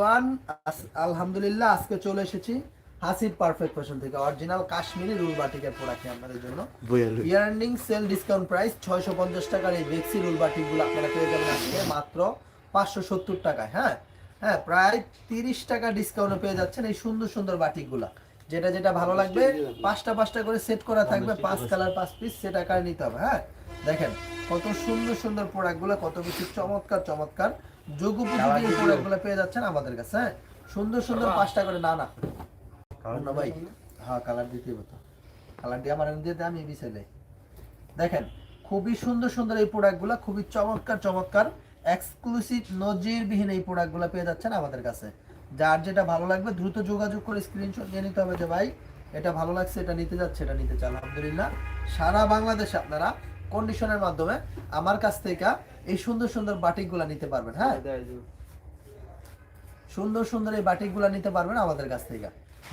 One আলহামদুলিল্লাহ আজকে চলে এসেছি হাসির পারফেক্ট ফ্যাশন থেকে। অরিজিনাল কাশ্মীরি রুল বাটিকের প্রোডাক্ট আপনাদের জন্য। Year ending sale discount price ছয়শো পঞ্চাশ টাকার এই বেক্সি রুল বাটিকগুলো আপনারা পেয়ে যাবেন আজকে মাত্র পাঁচশো সত্তর টাকায় হ্যাঁ? হ্যাঁ প্রায় তিরিশ টাকা ডিসকাউন্টে পেয়ে যাচ্ছেন এই সুন্দর সুন্দর বাটিকগুলা। যেটা যেটা ভালো লাগবে পাঁচটা পাঁচটা করে সেট করা থাকবে পাঁচ কালার পাঁচ পিস সেট আকারে নিতে হবে হ্যাঁ? দেখেন কত সুন্দর সুন্দর প্রোডাক্টগুলো কত বেশি চমৎকার চমৎকার। এই প্রোডাক্টগুলো পেয়ে যাচ্ছেন আমাদের কাছে হ্যাঁ? সুন্দর সুন্দর পাঁচটা করে না না না ভাই। হ্যাঁ কালার হতো কালার দিয়ে আমার দিয়ে আমি বিছেলে দেখেন খুবই সুন্দর সুন্দর এই প্রোডাক্টগুলো খুবই চমৎকার চমৎকার এক্সক্লুসিভ নজিরবিহীন এই প্রোডাক্টগুলো পেয়ে যাচ্ছেন আমাদের কাছে। যার যেটা ভালো লাগবে দ্রুত যোগাযোগ করে স্ক্রিনশট নিয়ে নিতে হবে যে ভাই এটা ভালো লাগছে এটা নিতে যাচ্ছে এটা নিতে চান। আলহামদুলিল্লাহ। সারা বাংলাদেশে আপনারা কন্ডিশনের মাধ্যমে আমার কাছ থেকে এই সুন্দর সুন্দর বাটিকগুলো নিতে পারবেন হ্যাঁ? সুন্দর সুন্দর এই বাটিকগুলো নিতে পারবেন আমাদের কাছ থেকে।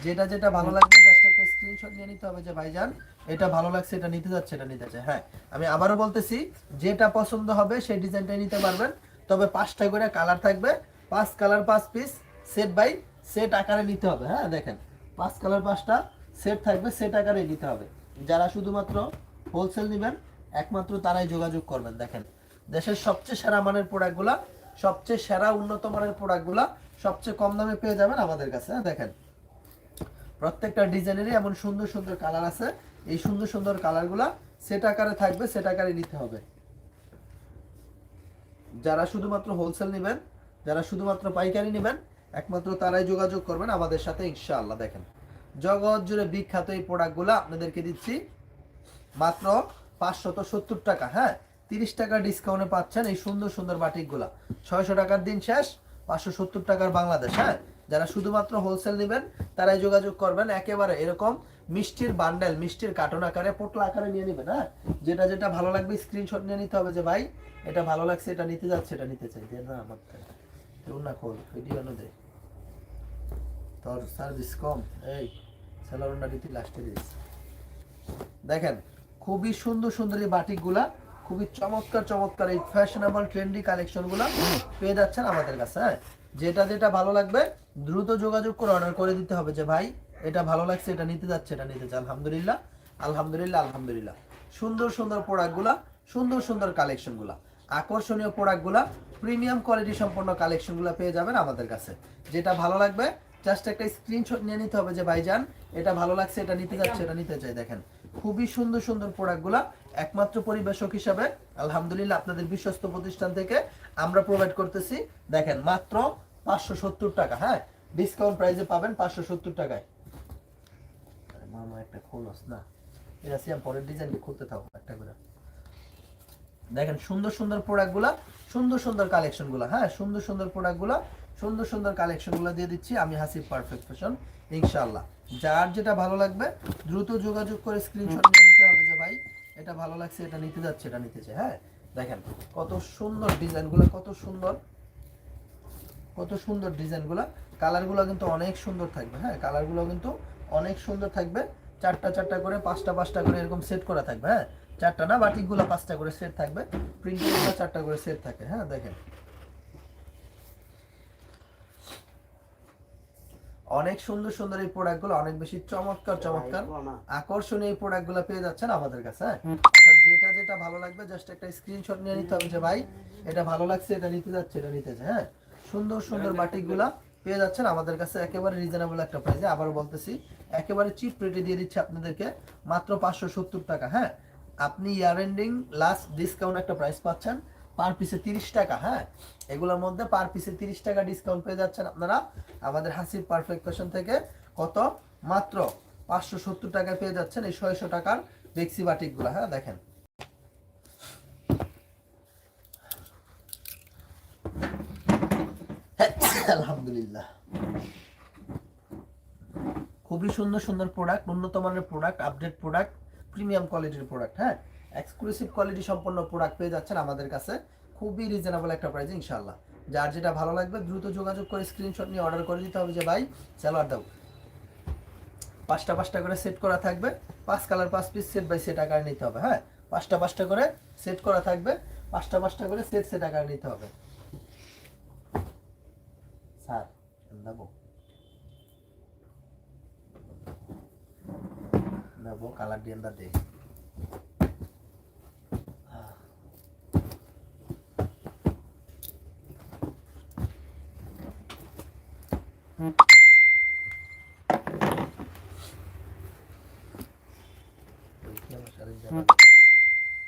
যেটা যেটা ভালো লাগবে জাস্ট একটা স্ক্রিনশট নিয়ে নিতে হবে যে ভাইজান এটা ভালো লাগছে এটা নিতে যাচ্ছে এটা নিতে চাই হ্যাঁ আমি আবারও বলতেছি যেটা পছন্দ হবে সেই ডিজাইনটাই নিতে পারবেন। তবে পাঁচটা করে কালার থাকবে পাঁচ কালার পাঁচ পিস সেট বাই সেট আকারে নিতে হবে হ্যাঁ দেখেন। পাঁচ কালার পাঁচটা সেট থাকবে সেট আকারে নিতে হবে। যারা শুধুমাত্র হোলসেল নেবেন একমাত্র তারাই যোগাযোগ করবেন দেখেন। দেশের সবচেয়ে সেরা মানের প্রোডাক্টগুলা সবচেয়ে সেরা উন্নত মানের প্রোডাক্টগুলা সবচেয়ে কম দামে পেয়ে যাবেন আমাদের কাছে হ্যাঁ দেখেন। প্রত্যেকটা ডিজাইনেরই এমন সুন্দর সুন্দর কালার আছে। এই সুন্দর সুন্দর কালারগুলা সেট আকারে থাকবে সেট আকারে নিতে হবে। যারা শুধুমাত্র হোলসেল নেবেন, যারা শুধুমাত্র পাইকারি নেবেন, একমাত্র তারাই যোগাযোগ করবেন আমাদের সাথে, ইনশাআল্লাহ, দেখেন। জগৎ জুড়ে বিখ্যাত এই প্রোডাক্টগুলো আপনাদেরকে দিচ্ছি মাত্র পাঁচশত সত্তর টাকা হ্যাঁ? তিরিশ টাকা ডিসকাউন্টে পাচ্ছেন এই সুন্দর সুন্দর বাটিকগুলা। ছয়শো টাকার দিন শেষ, পাঁচশো সত্তর টাকার বাংলাদেশ হ্যাঁ? যারা শুধুমাত্র হোলসেল নেবেন, তারাই যোগাযোগ করবেন। একেবারে এরকম মিষ্টির বান্ডেল মিষ্টির কার্টন আকারে, পোটলা আকারে নিয়ে নেবেন হ্যাঁ? যেটা যেটা ভালো লাগবে স্ক্রিনশট নিয়ে নিতে হবে যে, ভাই, এটা ভালো লাগছে, এটা নিতে যাচ্ছে, এটা নিতে চাই। দিয়ে না, আমার না ভিডিও দে। তোর সার্ভিস কম। এই স্যালারনটা দিতে লাস্টে দিস দেখেন, খুবই সুন্দর সুন্দর এই বাটিকগুলা। খুবই চমৎকার চমৎকার এই ফ্যাশনেবল ট্রেন্ডি কালেকশনগুলো পেয়ে যাচ্ছেন আমাদের কাছে হ্যাঁ? যেটা যেটা ভালো লাগবে, দ্রুত যোগাযোগ করে অর্ডার করে দিতে হবে যে, ভাই, এটা ভালো লাগছে, এটা নিতে যাচ্ছে, এটা নিতে চাই আলহামদুলিল্লাহ আলহামদুলিল্লাহ আলহামদুলিল্লাহ। সুন্দর সুন্দর প্রোডাক্টগুলা সুন্দর সুন্দর কালেকশনগুলা আকর্ষণীয় প্রোডাক্টগুলা প্রিমিয়াম কোয়ালিটি সম্পন্ন কালেকশনগুলো পেয়ে যাবেন আমাদের কাছে। যেটা ভালো লাগবে জাস্ট একটা স্ক্রিনশট নিয়ে নিতে হবে যে, ভাইজান, এটা ভালো লাগছে, এটা নিতে যাচ্ছে, এটা নিতে চাই। দেখেন, খুবই সুন্দর সুন্দর প্রোডাক্টগুলা একমাত্র পরিবেশক হিসাবে, আলহামদুলিল্লাহ আপনাদের বিশ্বস্ত প্রতিষ্ঠান থেকে আমরা প্রোভাইড করতেছি। দেখেন, মাত্র পাঁচশো সত্তর টাকা হ্যাঁ? ডিসকাউন্ট প্রাইসে পাবেন পাঁচশো সত্তর টাকায়। মামা, একটা খোলস, না? সিয়াম পরের ডিজাইন খুলতে থাকো একটা করে। দেখেন, সুন্দর সুন্দর প্রোডাক্টগুলা সুন্দর সুন্দর কালেকশনগুলো হ্যাঁ? সুন্দর সুন্দর প্রোডাক্টগুলো সুন্দর সুন্দর কালেকশনগুলো দিয়ে দিচ্ছি আমি হাসিব পারফেক্ট ফ্যাশন ইনশাআল্লাহ। যার যেটা ভালো লাগবে, দ্রুত যোগাযোগ করে স্ক্রিনশট নিয়ে নিতে হবে যে ভাই এটা ভালো লাগছে, এটা নিতে যাচ্ছে, এটা নিতে চাই হ্যাঁ? দেখেন, কত সুন্দর ডিজাইনগুলো, কত সুন্দর কত সুন্দর ডিজাইনগুলো। কালারগুলো কিন্তু অনেক সুন্দর থাকবে হ্যাঁ? কালারগুলো কিন্তু অনেক সুন্দর থাকবে। চারটা চারটা করে, পাঁচটা পাঁচটা করে এরকম সেট করা থাকবে হ্যাঁ? চারটা না, বাটিকগুলো পাঁচটা করে সেট থাকবে। প্রিন্টিংগুলো চারটা করে সেট থাকে হ্যাঁ? দেখেন। অনেক সুন্দর সুন্দর এই প্রোডাক্টগুলো অনেক বেশি চমৎকার চমৎকার আকর্ষণীয় এই প্রোডাক্টগুলো পেয়ে যাচ্ছেন আমাদের কাছে হ্যাঁ? যেটা যেটা ভালো লাগবে জাস্ট একটা স্ক্রিনশট নিয়ে নিতে হবে যে ভাই এটা ভালো লাগছে এটা নিতে যাচ্ছে এটা নিতে চাই হ্যাঁ? সুন্দর সুন্দর বাটিকগুলা পেয়ে যাচ্ছেন আমাদের কাছে একেবারে রিজনেবল একটা প্রাইসে আবারও বলতেছি একেবারে চিপ রেটে দিয়ে দিচ্ছি আপনাদেরকে মাত্র পাঁচশো সত্তর টাকা হ্যাঁ? আপনি ইয়ার এন্ডিং লাস্ট ডিসকাউন্ট একটা প্রাইস পাচ্ছেন। পার পিসে তিরিশ টাকা হ্যাঁ? এগুলোর মধ্যে পার পিসে তিরিশ টাকা ডিসকাউন্ট পেয়ে যাচ্ছেন আপনারা। আমাদের হাসিব পারফেক্ট ফ্যাশন থেকে কত? মাত্র পাঁচশো সত্তর টাকায় পেয়ে যাচ্ছেন এই ছয়শো টাকার বেক্সি বাটিকগুলো হ্যাঁ দেখেন। আলহামদুলিল্লাহ। খুবই সুন্দর সুন্দর প্রোডাক্ট উন্নত মানের প্রোডাক্ট আপডেট প্রোডাক্ট প্রিমিয়াম কোয়ালিটির প্রোডাক্ট হ্যাঁ? এক্সক্লুসিভ কোয়ালিটি সম্পন্ন প্রোডাক্ট পেয়ে যাচ্ছেন আমাদের কাছে। খুবই রিজনেবল একটা প্রাইস ইনশাল্লাহ যার যেটা ভালো লাগবে, দ্রুত যোগাযোগ করে স্ক্রিনশট নিয়ে অর্ডার করে দিতে হবে যে, ভাই সালোয়ার দাও। পাঁচটা পাঁচটা করে সেট করা থাকবে। পাঁচ কালার পাঁচ পিস সেট বাই সেট আকারে নিতে হবে হ্যাঁ? পাঁচটা পাঁচটা করে সেট করা থাকবে। পাঁচটা পাঁচটা করে সেট সেট আকারে নিতে হবে। স্যার, নেব। নেব কালার দিয়ে দে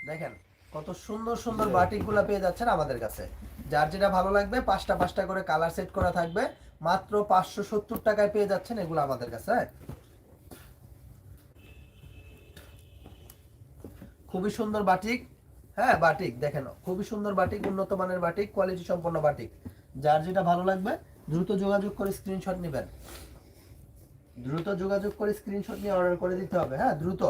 দেখেন, কত সুন্দর সুন্দর বাটিকগুলা পেয়ে যাচ্ছেন আমাদের কাছে। যার যেটা ভালো লাগবে, পাঁচটা পাঁচটা করে কালার সেট করা থাকবে। মাত্র পাঁচশো সত্তর টাকায় পেয়ে যাচ্ছেন এগুলো আমাদের কাছে হ্যাঁ? খুবই সুন্দর বাটিক হ্যাঁ বাটিক, দেখেন, খুবই সুন্দর বাটিক, উন্নত মানের বাটিক কোয়ালিটি সম্পন্ন বাটিক। যার যেটা ভালো লাগবে দ্রুত যোগাযোগ করে স্ক্রিনশট নেবেন। দ্রুত যোগাযোগ করে স্ক্রিনশট নিয়ে অর্ডার করে দিতে হবে হ্যাঁ? দ্রুত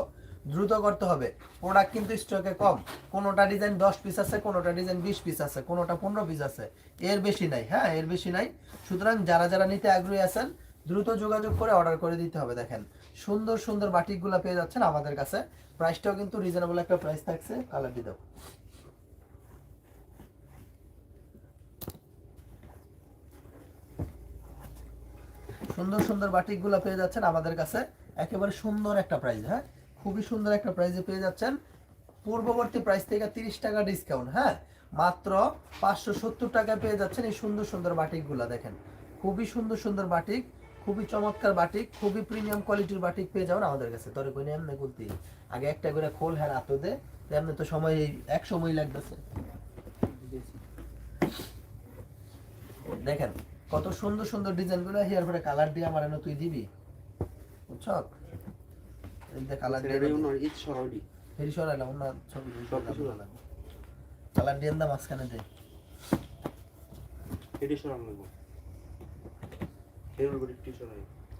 দ্রুত করতে হবে। প্রোডাক্ট কিন্তু স্টকে কম। কোনোটা ডিজাইন দশ পিস আছে, কোনোটা ডিজাইন বিশ পিস আছে, কোনোটা পনেরো পিস আছে। এর বেশি নাই হ্যাঁ? এর বেশি নাই। সুতরাং যারা যারা নিতে আগ্রহী আছেন, দ্রুত যোগাযোগ করে অর্ডার করে দিতে হবে, দেখেন। সুন্দর সুন্দর বাটিকগুলো পেয়ে যাচ্ছেন আমাদের কাছে। প্রাইসটাও কিন্তু রিজনেবল একটা প্রাইস থাকছে কালার দিয়ে সুন্দর সুন্দর বাটিকগুলো পেয়ে যাচ্ছেন আমাদের কাছে। একেবারে সুন্দর একটা প্রাইস হ্যাঁ? খুবই সুন্দর একটা প্রাইসে পেয়ে যাচ্ছেন। পূর্ববর্তী প্রাইস থেকে তিরিশ টাকা ডিসকাউন্ট হ্যাঁ? মাত্র পাঁচশো সত্তর টাকায় পেয়ে যাচ্ছেন এই সুন্দর সুন্দর বাটিকগুলো, দেখেন। খুবই সুন্দর সুন্দর বাটিক, খুবই চমৎকার বাটিক, খুবই প্রিমিয়াম কোয়ালিটির বাটিক পেয়ে যাবেন আমাদের কাছে। তোরে কই এমনি করতে আগে একটা করে খোল হ্যাঁ হাতো দে এমনি তো সময়, এক সময় লাগতেছে। দেখেন কত সুন্দর সুন্দর ডিজাইনগুলো হেয়ার পরে কালার দিয়ে আমার এনে তুই দিবি। বুঝছ? কালার দিয়ে হেরি সরাইলাম না ছবি সব কিছু কালার দিয়ে দা মাঝখানে দে।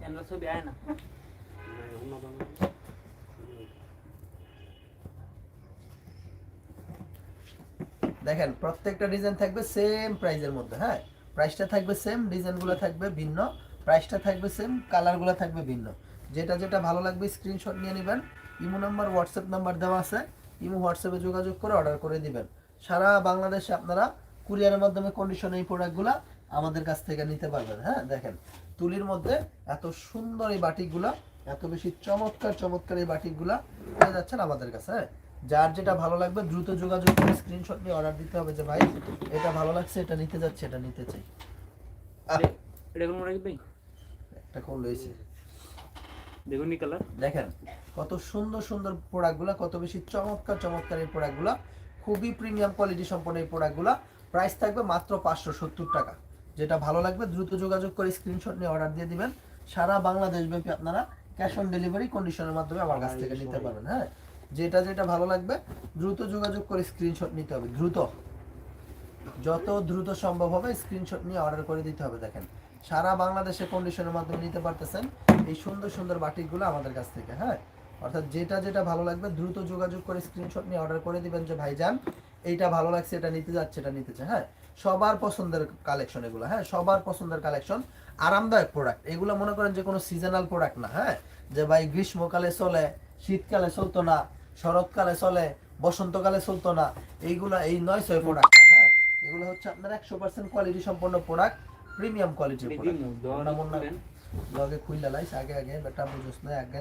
এমন ছবি আয় না? দেখেন প্রত্যেকটা ডিজাইন থাকবে সেম প্রাইজের মধ্যে হ্যাঁ? প্রাইসটা থাকবে সেম ডিজাইনগুলো থাকবে ভিন্ন প্রাইসটা থাকবে সেম কালারগুলো থাকবে ভিন্ন। যেটা যেটা ভালো লাগবে স্ক্রিনশট নিয়ে নেবেন। ইমো নাম্বার হোয়াটসঅ্যাপ নাম্বার দেওয়া আছে। ইমো হোয়াটসঅ্যাপে যোগাযোগ করে অর্ডার করে দিবেন। সারা বাংলাদেশে আপনারা কুরিয়ারের মাধ্যমে কন্ডিশন এই প্রোডাক্টগুলো আমাদের কাছ থেকে নিতে পারবেন হ্যাঁ? দেখেন, তুলির মধ্যে এত সুন্দর এই বাটিকগুলা, এত বেশি চমৎকার চমৎকার এই বাটিকগুলা পেয়ে যাচ্ছেন আমাদের কাছে হ্যাঁ? যার যেটা ভালো লাগবে দ্রুত যোগাযোগ করে স্ক্রিনশট নিয়ে অর্ডার দিতে হবে যে ভাই এটা ভালো লাগছে এটা নিতে যাচ্ছে এটা নিতে চাই। এটা কোন ভাই একটা কালার দেখেন কত সুন্দর সুন্দর প্রোডাক্টগুলো কত বেশি চমৎকার চমৎকার এই প্রোডাক্টগুলো খুবই প্রিমিয়াম কোয়ালিটি সম্পন্ন এই প্রোডাক্টগুলো প্রাইস থাকবে মাত্র পাঁচশো সত্তর টাকা। যেটা ভালো লাগবে দ্রুত যোগাযোগ করে স্ক্রিনশট নিয়ে অর্ডার দিয়ে দিবেন। সারা বাংলাদেশ ব্যাপী আপনারা ক্যাশ অন ডেলিভারি কন্ডিশনের মাধ্যমে আমার কাছ থেকে নিতে পারবেন হ্যাঁ? যেটা যেটা ভালো লাগবে, দ্রুত যোগাযোগ করে স্ক্রিনশট নিতে হবে, দ্রুত। যত দ্রুত সম্ভব হবে স্ক্রিনশট নিয়ে অর্ডার করে দিতে হবে, দেখেন। সারা বাংলাদেশে কন্ডিশনের মাধ্যমে নিতে পারতেছেন এই সুন্দর সুন্দর বাটিকগুলো আমাদের কাছ থেকে হ্যাঁ? অর্থাৎ যেটা যেটা ভালো লাগবে, দ্রুত যোগাযোগ করে স্ক্রিনশট নিয়ে অর্ডার করে দিবেন যে, ভাইজান, এইটা ভালো লাগছে, এটা নিতে যাচ্ছে, এটা নিতে চায়। হ্যাঁ? সবার পছন্দের কালেকশন এগুলো হ্যাঁ? সবার পছন্দের কালেকশন আরামদায়ক প্রোডাক্ট এগুলো মনে করেন যে কোনো সিজনাল প্রোডাক্ট না হ্যাঁ? যে, ভাই, গ্রীষ্মকালে চলে, শীতকালে চলতো না শরৎকালে চলে বসন্তকালে চলতো না। এইগুলো এই নয় ছয় প্রোডাক্ট হ্যাঁ? এগুলো হচ্ছে আপনার একশো পার্সেন্ট কোয়ালিটি সম্পন্ন প্রোডাক্ট প্রিমিয়াম কোয়ালিটির প্রোডাক্ট লগে খুইলা লাইস আগে আগে বেটা বুঝছ না আগে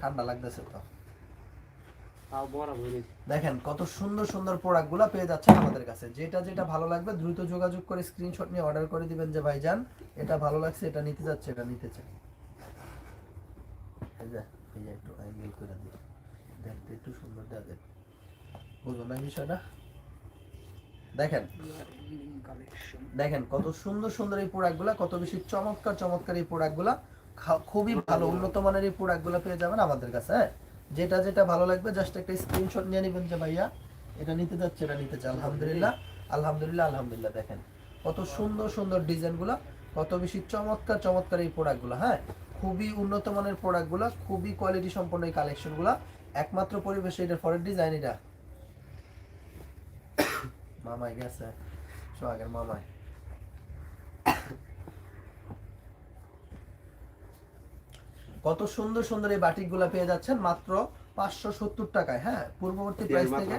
ঠান্ডা লাগতেছে তো। দেখেন কত সুন্দর সুন্দর প্রোডাক্টগুলো পেয়ে যাচ্ছেন আমাদের কাছে। যেটা যেটা ভালো লাগবে দ্রুত যোগাযোগ করে স্ক্রিনশট নিয়ে অর্ডার করে দিবেন যে ভাইজান এটা ভালো লাগছে এটা নিতে যাচ্ছে এটা নিতে চাই। একটু করে দিই। দেখতে একটু সুন্দর দেখা বুঝুন না বিষয়টা? দেখেন। দেখেন কত সুন্দর সুন্দর এই প্রোডাক্টগুলো কত বেশি চমৎকার চমৎকার এই প্রোডাক্টগুলো খুবই ভালো, উন্নত মানের এই প্রোডাক্টগুলো পেয়ে যাবেন আমাদের কাছে হ্যাঁ? যেটা যেটা ভালো লাগবে জাস্ট একটা স্ক্রিনশট নিয়ে নেবেন যে ভাইয়া, এটা নিতে যাচ্ছে, এটা নিতে চাই আলহামদুলিল্লাহ আলহামদুলিল্লাহ আলহামদুলিল্লাহ, দেখেন। কত সুন্দর সুন্দর ডিজাইনগুলো কত বেশি চমৎকার চমৎকার এই প্রোডাক্টগুলো হ্যাঁ? খুবই উন্নত মানের প্রোডাক্টগুলো খুবই কোয়ালিটি সম্পন্ন এই কালেকশনগুলো একমাত্র পরিবেশে এটার পরের ডিজাইন এটা। মামাই গেছে। সোহাগের মামাই। কত সুন্দর সুন্দর এই বাটিকগুলো পেয়ে যাচ্ছেন মাত্র পাঁচশো সত্তর টাকায় হ্যাঁ? পূর্ববর্তী প্রাইস থেকে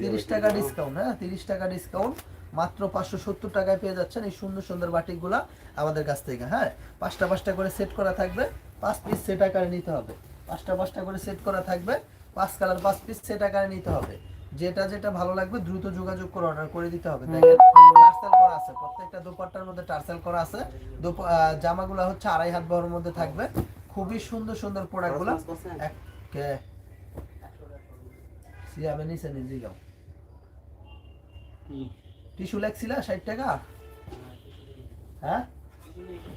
তিরিশ টাকা ডিসকাউন্ট হ্যাঁ? তিরিশ টাকা ডিসকাউন্ট মাত্র পাঁচশো সত্তর টাকায় পেয়ে যাচ্ছেন এই সুন্দর সুন্দর বাটিকগুলা আমাদের কাছ থেকে হ্যাঁ? পাঁচটা পাঁচটা করে সেট করা থাকবে পাঁচ পিস সেট আকারে নিতে হবে। পাঁচটা পাঁচটা করে সেট করা থাকবে পাঁচ কালার পাঁচ পিস সেট আকারে নিতে হবে। যেটা যেটা ভালো লাগবে দ্রুত যোগাযোগ করে অর্ডার করে দিতে হবে। দেখেন টার্সেল করা আছে। প্রত্যেকটা দোপাট্টার মধ্যে টার্সেল করা আছে। জামাগুলো হচ্ছে আড়াই হাত বহরের মধ্যে থাকবে। খুবই সুন্দর সুন্দর প্রোডাক্টগুলো কে সিয়াবে নিচে নিজে যাও। টিস্যু লেখছিলা ষাট টাকা? হ্যাঁ?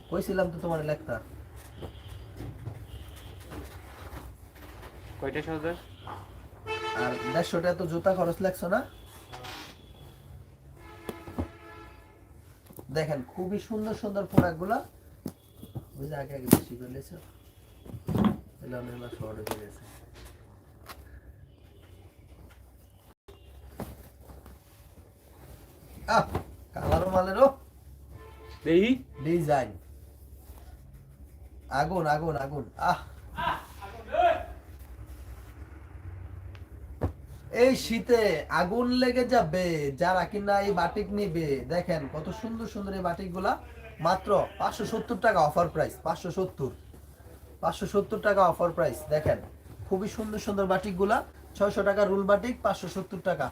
কইছিলাম তো তোমার লেখতা কয়টা সর্দার আর দেড়শো টাকা তো জুতা খরচ লাগছো না। দেখেন খুবই সুন্দর সুন্দর প্রোডাক্টগুলা ওই আগে আগে বেশি করে লেছো এলো এবার শর্ট হয়ে গেছে। আহ কালারও মালেরও। দেখি ডিজাইন। আগুন আগুন আগুন। আহ। এই শীতে আগুন লেগে যাবে যারা কিনা এই বাটিক নিবে। দেখেন কত সুন্দর সুন্দর এই বাটিকগুলা মাত্র পাঁচশো সত্তর টাকা অফার প্রাইস পাঁচশো সত্তর। পাঁচশো সত্তর টাকা অফার প্রাইস দেখেন। খুবই সুন্দর সুন্দর বাটিকগুলা ছয়শো টাকা রুল বাটিক পাঁচশো সত্তর টাকা।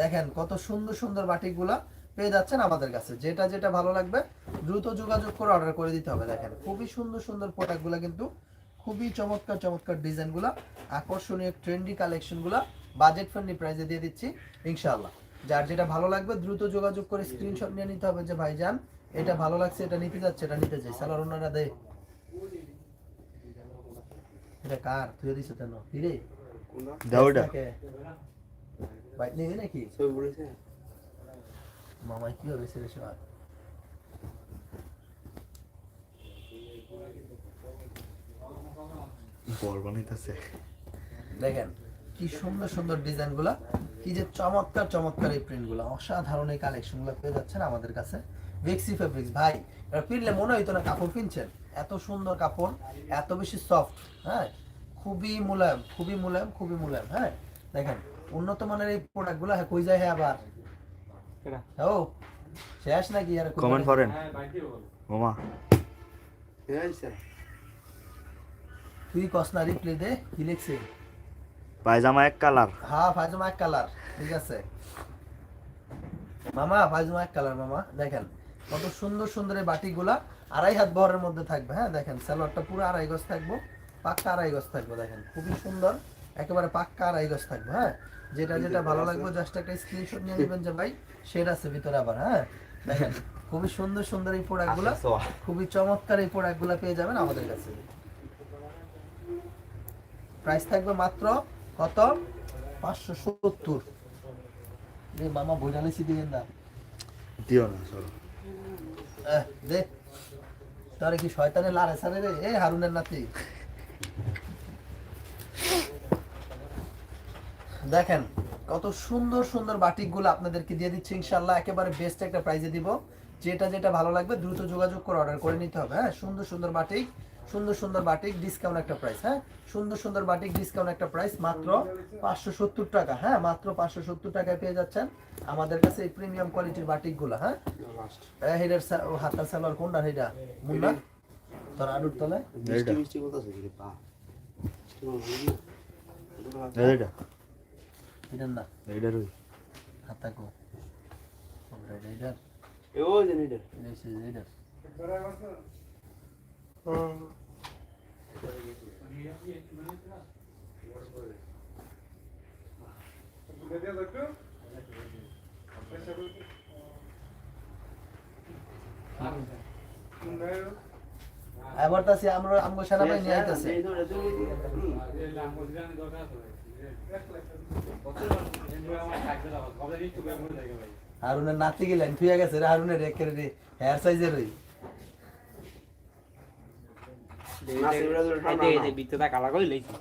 দেখেন কত সুন্দর সুন্দর বাটিকগুলা পেয়ে যাচ্ছেন আমাদের কাছে। যেটা যেটা ভালো লাগবে দ্রুত যোগাযোগ করে অর্ডার করে দিতে হবে দেখেন। খুবই সুন্দর সুন্দর প্রোডাক্টগুলো কিন্তু খুবই চমৎকার চমৎকার ডিজাইনগুলো আকর্ষণীয় ট্রেন্ডি কালেকশনগুলো বাজেট ফ্রেন্ডলি প্রাইসে দিয়ে দিচ্ছি ইনশাআল্লাহ। যার যেটা ভালো লাগবে দ্রুত যোগাযোগ করে স্ক্রিনশট নিয়ে নিতে হবে যে ভাইজান এটা ভালো লাগছে এটা নিতে যাচ্ছে এটা নিতে চাই সালার ওনারা দে। এটা কার? তুই দিছ কেন ফিরে দাউডা বাইক নেবে নাকি? মামাই কি হবে ছেলে বল বানাইতেছে। দেখেন কি সুন্দর সুন্দর ডিজাইনগুলা কি যে চমৎকার চমৎকার এই প্রিন্টগুলা অসাধারণ এই কালেকশনগুলো পেয়ে যাচ্ছেন আমাদের কাছে ভেক্সি ফেব্রিক্স ভাই এটা পিনলে মনে হইতো না কাপড় কিনছেন এত সুন্দর কাপড় এত বেশি সফট হ্যাঁ? খুবই মুলায়ম খুবই মুলায়ম খুবই মুলায়ম হ্যাঁ? দেখেন উন্নত মানের এই প্রোডাক্টগুলা হ্যাঁ কই যায় হ্যাঁ আবার? ও শেষ নাকি? আর কমেন্ট করেন। হ্যাঁ মামা তুই কস না রিপ্লে দে কি লিখছে? পায়জামা এক কালার। হ্যাঁ ফাইজমা এক কালার ঠিক আছে। মামা ফাইজমা এক কালার মামা দেখেন। কত সুন্দর সুন্দর এই বাটিগুলা আড়াই হাত বহরের মধ্যে থাকবে হ্যাঁ দেখেন। সালোয়ারটা পুরো আড়াই গজ থাকব পাক্কা আড়াই গজ থাকবে দেখেন। খুবই সুন্দর একেবারে পাক্কা আড়াই গজ থাকবে হ্যাঁ। যেটা যেটা ভালো লাগবে জাস্ট একটা স্ক্রিনশট নিয়ে নেবেন যে ভাই শেড আছে ভিতরে আবার হ্যাঁ। দেখেন খুবই সুন্দর সুন্দর এই প্রোডাক্টগুলো খুবই চমৎকার এই প্রোডাক্টগুলো পেয়ে যাবেন আমাদের কাছে। প্রাইস থাকবে মাত্র কত? পাঁচশো সত্তর। রে মামা লিখি দিবেন না দিও না দে। তোরে কি শয়তানে লারে সারে রে? এ হারুনের নাতি। দেখেন কত সুন্দর সুন্দর বাটিকগুলো আপনাদেরকে দিয়ে দিচ্ছি ইনশাল্লাহ একেবারে বেস্ট একটা প্রাইজে দিব। যেটা যেটা ভালো লাগবে দ্রুত যোগাযোগ করে অর্ডার করে নিতে হবে। হ্যাঁ সুন্দর সুন্দর বাটিক। সুন্দর সুন্দর বাটিক ডিসকাউন্ট একটা প্রাইস হ্যাঁ? সুন্দর সুন্দর বাটিক ডিসকাউন্ট একটা প্রাইস মাত্র পাঁচশো সত্তর টাকা হ্যাঁ? মাত্র পাঁচশো সত্তর টাকায় পেয়ে যাচ্ছেন আমাদের কাছে এই প্রিমিয়াম কোয়ালিটির বাটিকগুলো হ্যাঁ? হেডের হাতার সালোয়ার কোনটা? হেডা? মুন্না? তোর আডুর তলে এইটা এইটা না? এইটা রই হাতা কো। কোনটা এটা এবার তাছি আমরা আমগো সেনাবাহিনী আইতাছে। হারুনের নাতি গেলেন থুইয়া গেছে হারুনের একের হেয়ার সাইজের ওই ভিতরে কালা করে লইছি?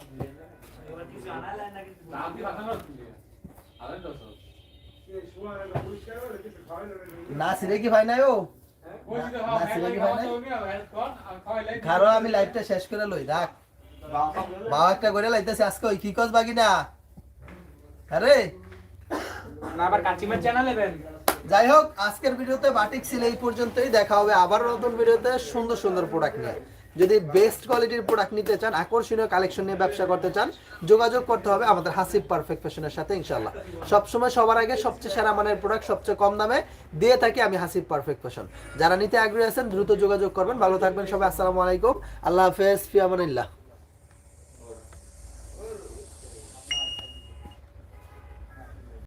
না সিরে কি ভাই নাই ও? খারো আমি লাইভটা শেষ করে লই রাখ। বাবা একটা করে লাইতেছে আজকে ওই কি কস বাগি না আরে। না আবার কাচিমার চ্যানেল নেবেন যাই হোক আজকের ভিডিওতে বাটিক ছিল এই পর্যন্তই। দেখা হবে আবার নতুন ভিডিওতে সুন্দর সুন্দর প্রোডাক্ট নিয়ে। যদি বেস্ট কোয়ালিটির প্রোডাক্ট নিতে চান, আকর্ষণীয় কালেকশন নিয়ে ব্যবসা করতে চান, যোগাযোগ করতে হবে আমাদের হাসিব পারফেক্ট ফ্যাশনের সাথে ইনশাল্লাহ সবসময় সবার আগে সবচেয়ে সেরা মানের প্রোডাক্ট সবচেয়ে কম দামে দিয়ে থাকি আমি হাসিব পারফেক্ট ফ্যাশন যারা নিতে আগ্রহী আছেন, দ্রুত যোগাযোগ করবেন। ভালো থাকবেন সবাই, আসসালামু আলাইকুম। আল্লাহ হাফেজ, ফিয়ামানিল্লাহ।